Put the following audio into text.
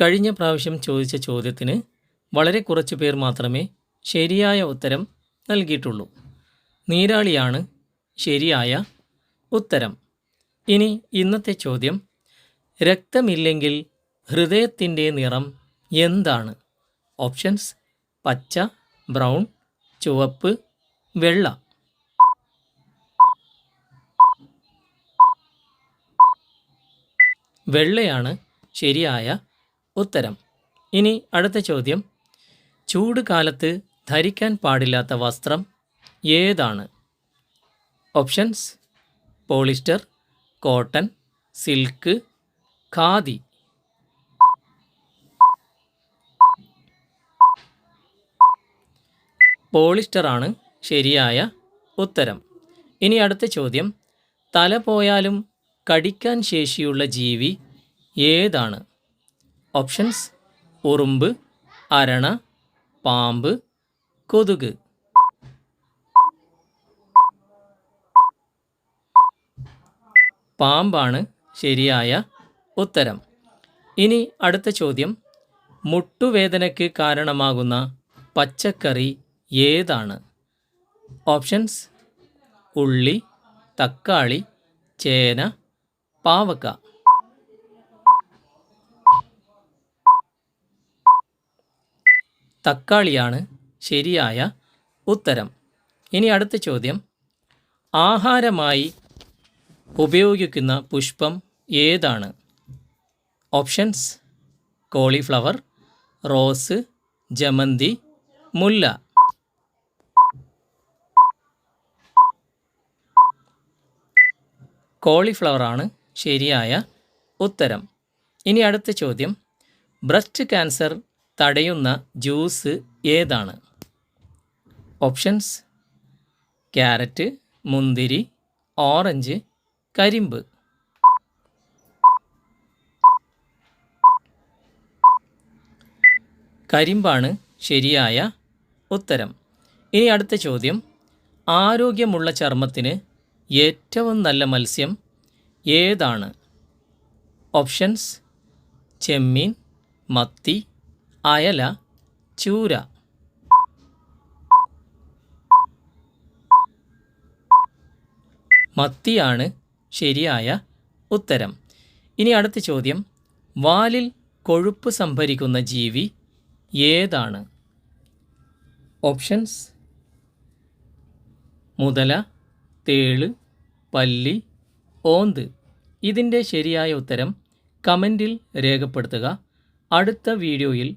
കഴിഞ്ഞ പ്രാവശ്യം ചോദിച്ച ചോദ്യത്തിന് വളരെ കുറച്ച് പേർ മാത്രമേ ശരിയായ ഉത്തരം നൽകിയിട്ടുള്ളൂ. നീരാളിയാണ് ശരിയായ ഉത്തരം. ഇനി ഇന്നത്തെ ചോദ്യം രക്തമില്ലെങ്കിൽ ഹൃദയത്തിന്റെ നിറം എന്താണ്? ഓപ്ഷൻസ് പച്ച ബ്രൗൺ ചുവപ്പ് വെള്ള. വെള്ളയാണ് ശരിയായ ഉത്തരം. ഇനി അടുത്ത ചോദ്യം. ചൂട് കാലത്ത് ധരിക്കാൻ പാടില്ലാത്ത വസ്ത്രം ഏതാണ്? Options polyester cotton silk khadi. പോളിസ്റ്ററാണ് ശരിയായ ഉത്തരം. ഇനി അടുത്ത ചോദ്യം. തല പോയാലും കടിക്കാൻ ശേഷിയുള്ള ജീവി ഏതാണ്? ഓപ്ഷൻസ് ഉറുമ്പ് അരണ പാമ്പ് കൊതുക്. പാമ്പാണ് ശരിയായ ഉത്തരം. ഇനി അടുത്ത ചോദ്യം. മുട്ടുവേദനയ്ക്ക് കാരണമാകുന്ന പച്ചക്കറി ഏതാണ്? ഓപ്ഷൻസ് ഉള്ളി തക്കാളി ചേന പാവക്ക. തക്കാളിയാണ് ശരിയായ ഉത്തരം. ഇനി അടുത്ത ചോദ്യം. ആഹാരമായി ഉപയോഗിക്കുന്ന പുഷ്പം ഏതാണ്? ഓപ്ഷൻസ്. കോളിഫ്ലവർ റോസ് ജമന്തി മുല്ല. കോളിഫ്ലവറാണ് ശരിയായ ഉത്തരം. ഇനി അടുത്ത ചോദ്യം. ബ്രസ്റ്റ് ക്യാൻസർ തടയുന്ന ജ്യൂസ് ഏതാണ്? ഓപ്ഷൻസ്. ക്യാരറ്റ് മുന്തിരി ഓറഞ്ച് കരിമ്പ്. കരിമ്പാണ് ശരിയായ ഉത്തരം. ഇനി അടുത്ത ചോദ്യം. ആരോഗ്യമുള്ള ചർമ്മത്തിന് ഏറ്റവും നല്ല മത്സ്യം ഏതാണ്? ഓപ്ഷൻസ്. ചെമ്മീൻ മത്തി അയല ചൂര. മത്തിയാണ് ശരിയായ ഉത്തരം. ഇനി അടുത്ത ചോദ്യം. വാലിൽ കൊഴുപ്പ് സംഭരിക്കുന്ന ജീവി ഏതാണ്? ഓപ്ഷൻസ്. മുതല തേൾ പല്ലി ഓന്ത്. ഇതിന്റെ ശരിയായ ഉത്തരം കമന്റിൽ രേഖപ്പെടുത്തുക. അടുത്ത വീഡിയോയിൽ